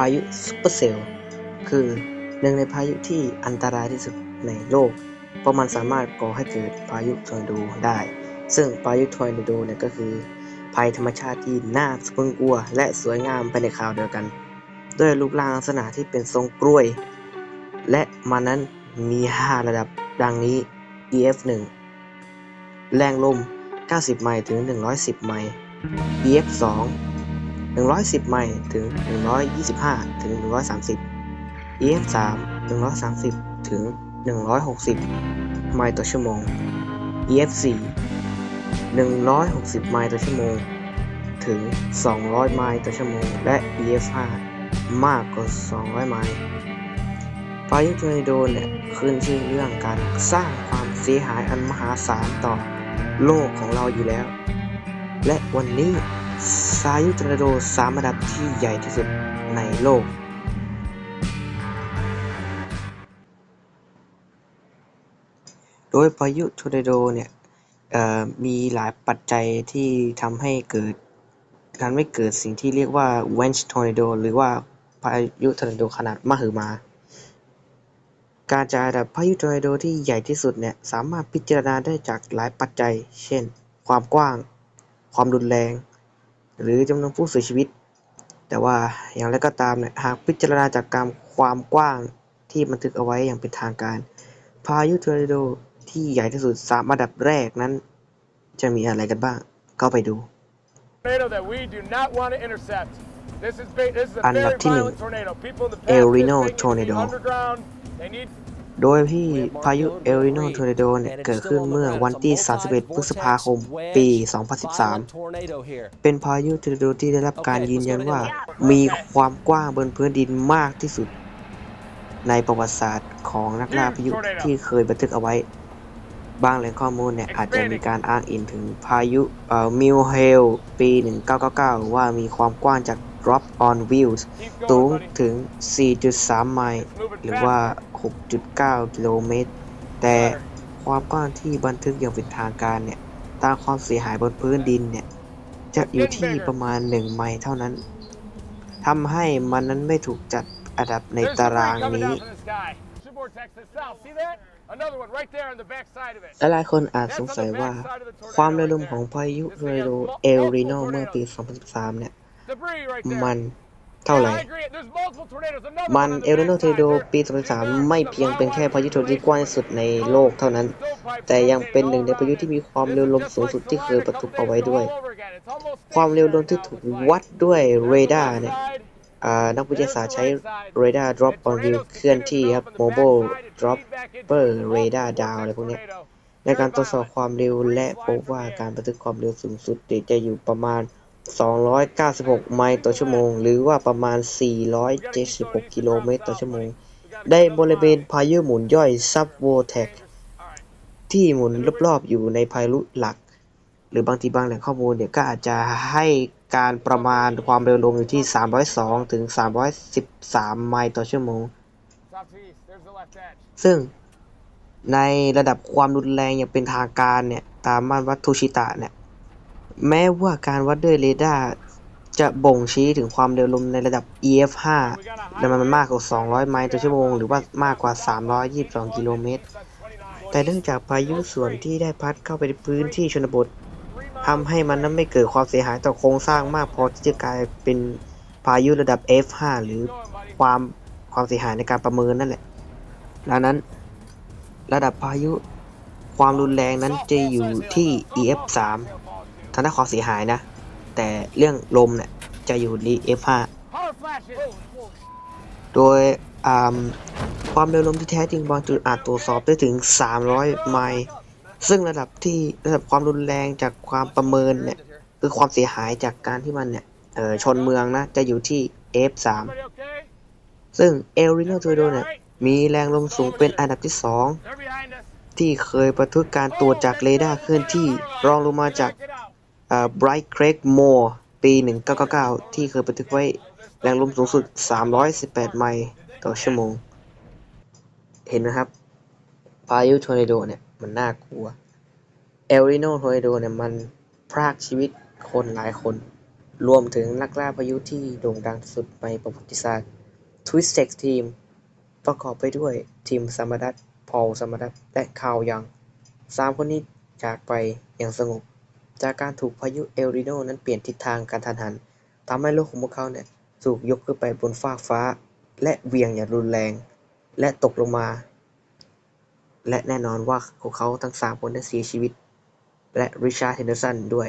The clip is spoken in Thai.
พายุซุปเปอร์เซลคือหนึ่งในพายุที่อันตรายที่สุดในโลก เพราะมันสามารถก่อให้เกิดพายุทอร์นาโดได้ ซึ่งพายุทอร์นาโดเนี่ยก็คือ ภัยธรรมชาติที่น่าสะพรึงกลัว และสวยงามไปในคราวเดียวกัน ด้วยรูปร่างลักษณะที่เป็นทรงกล้วย และมันนั้นมี 5 ระดับดังนี้ EF 1 แรงลม 90 ไมล์ถึง 110 ไมล์ EF 2 110 ไมล์ถึง 125 ถึง 130 EF 3 130 ถึง 160 ไมล์ต่อชั่วโมง EF 4 160 ไมล์ต่อชั่วโมง ถึง 200 ไมล์ต่อชั่วโมง และ EF 5 มากกว่า 200 ไมล์พายุทอร์นาโดเนี่ยขึ้นชื่อเรื่องการสร้างความเสียหายอันมหาศาลต่อโลกของเราอยู่แล้ว และวันนี้ พายุทอร์นาโดสามระดับที่ใหญ่ที่สุดในโลก โดยพายุทอร์นาโดเนี่ยมีหลายปัจจัยที่ทำให้เกิดทำให้เกิดสิ่งที่เรียกว่า Wench Tornado หรือว่าพายุทอร์นาโดขนาดมหึมา การจัดอันดับพายุทอร์นาโดที่ใหญ่ที่สุดเนี่ยสามารถพิจารณาได้จากหลายปัจจัย เช่น ความกว้าง ความรุนแรง หรือจำนวนผู้เสียชีวิต แต่ว่าอย่างไรก็ตามเนี่ยหากพิจารณาจากการความกว้างที่บันทึกเอาไว้อย่างเป็นทางการ พายุทอร์นาโดที่ใหญ่ที่สุดสามอันดับแรกนั้น จะมีอะไรกันบ้างก็ไปดู tornado that we do not want to intercept. This is ba- this is a อันดับ very ที่หนึ่ง violent tornado. People in the El path Reno just think tornado it's underground. They need โดยที่พายุเอลิโนทอร์นโดเนี่ยเกิดขึ้นเมื่อวันที่ 31 พฤษภาคม ปี 2013 เป็นพายุทอร์นโดที่ได้รับการยืนยันว่า มีความกว้างบนพื้นดินมากที่สุด ในประวัติศาสตร์ของนักล่าพายุที่เคยบันทึกเอาไว้ บางแหล่งข้อมูลเนี่ยอาจจะมีการอ้างอิงถึงพายุเอ่อมิลเฮลปี 1999 ว่ามีความกว้างจาก Drop on Wheels keep สูง going, buddy. ถึง 4.3 ไมล์ Let's move it หรือ fast. ว่า 6.9 กิโลเมตร แต่ความกว้างที่บันทึกอย่างเป็นทางการเนี่ย ตามความเสียหายบนพื้นดินเนี่ย จะอยู่ที่ประมาณ 1 ไมล์เท่านั้น ทำให้มันนั้นไม่ถูกจัดอันดับใน There's ตาราง debris coming นี้ down from the sky. Should vortex to the south. See that? Another one right there on the back side of it. และหลายคนอาจสงสัยว่า ความเร็วลมของพายุทอร์นาโดเอลริโนเมื่อปี 2013 เนี่ย Debris right there. มันเท่าไหร่ Yeah, I agree. There's multiple tornadoes. Another มัน one on เอ the ลริโน back ทอร์นาโด side there. ปี2013ไม่เพียงเป็นแค่พายุทอร์นาโดที่กว้างที่สุดในโลกเท่านั้น แต่ยังเป็นหนึ่งในพายุที่มีความเร็วลมสูงสุดที่เคยประทุเอาไว้ด้วย ความเร็วลมที่ถูกวัดด้วยเรดาร์เนี่ยอ่านักวิทยาศาสตร์ใช้เรดาร์ drop on view เคลื่อนที่ครับ mobile dropper radar down อะไรพวกเนี้ยในการตรวจสอบความเร็วและพบว่าการบันทึกความเร็วสูงสุดจะอยู่ประมาณ 296 ไมล์ต่อชั่วโมง หรือว่าประมาณ 476 กิโลเมตรต่อชั่วโมง ได้บริเวณพายุหมุนย่อยซับโวเทคที่หมุนรอบๆอยู่ในพายุหลัก หรือบางทีบางแหล่งข้อมูลเนี่ยก็อาจจะให้การประมาณความเร็วลมอยู่ที่ 302 ถึง 313 ไมล์ต่อชั่วโมง ซึ่งในระดับความรุนแรงอย่างเป็นทางการเนี่ย ตามมาตรวัดทูชิตะเนี่ย แม้ว่าการวัดด้วยเรดาร์จะบ่งชี้ถึงความเร็วลมในระดับ EF 5 และมันมากกว่า 200 ไมล์ต่อชั่วโมง หรือว่ามากกว่า 322 กิโลเมตร แต่เนื่องจากพายุส่วนที่ได้พัดเข้าไปในพื้นที่ชนบททำให้มันนั้นไม่เกิดความเสียหายต่อโครงสร้างมากพอที่จะกลายเป็นพายุระดับ F5 หรือความความเสียหายในการประเมินนั่นแหละ ดังนั้นระดับพายุความรุนแรงนั้นจะอยู่ที่ EF 3 ทางด้านความเสียหายนะ แต่เรื่องลมเนี่ยจะอยู่ที่ F5 โดยความเร็วลมที่แท้จริงบางจุดอาจตรวจสอบได้ถึง 300 ไมล์ซึ่งระดับที่ระดับความรุนแรงจากความประเมินเนี่ยคือความเสียหายจากการที่มันเนี่ยชนเมืองนะ จะอยู่ที่ F 3 ซึ่งเอลริโนทอร์โดเนี่ยมีแรงลมสูงเป็นอันดับที่ 2 ที่เคยประทุกการตรวจจากเรดาร์เคลื่อนที่รองลงมาจาก Check it out. Bright Creek Moor ปี 1999 ที่เคยบันทึกไว้แรงลมสูงสุด 318 ไมล์ต่อชั่วโมง เห็นไหมครับ พายุทอร์นาโดเนี่ย มันน่ากลัว เอลริโนทอร์นาโดเนี่ย มันพรากชีวิตคนหลายคน รวมถึงนักล่าพายุที่โด่งดังสุดในประวัติศาสตร์ Twisted Team ประกอบไปด้วยทีมสมาดัตพอลสมาดัตและคาร์ลยังสามคนนี้จากไปอย่างสงบ จากการถูกพายุเอลนิโนนั้นเปลี่ยนทิศทางการทันหันทำให้โลกของพวกเขาเนี่ยถูกยกขึ้นไปบนฟากฟ้า และเวียงอย่างรุนแรง และตกลงมา และแน่นอนว่าพวกเขาทั้งสามคนได้เสียชีวิต และริชาร์ดเฮนเดอร์สันด้วย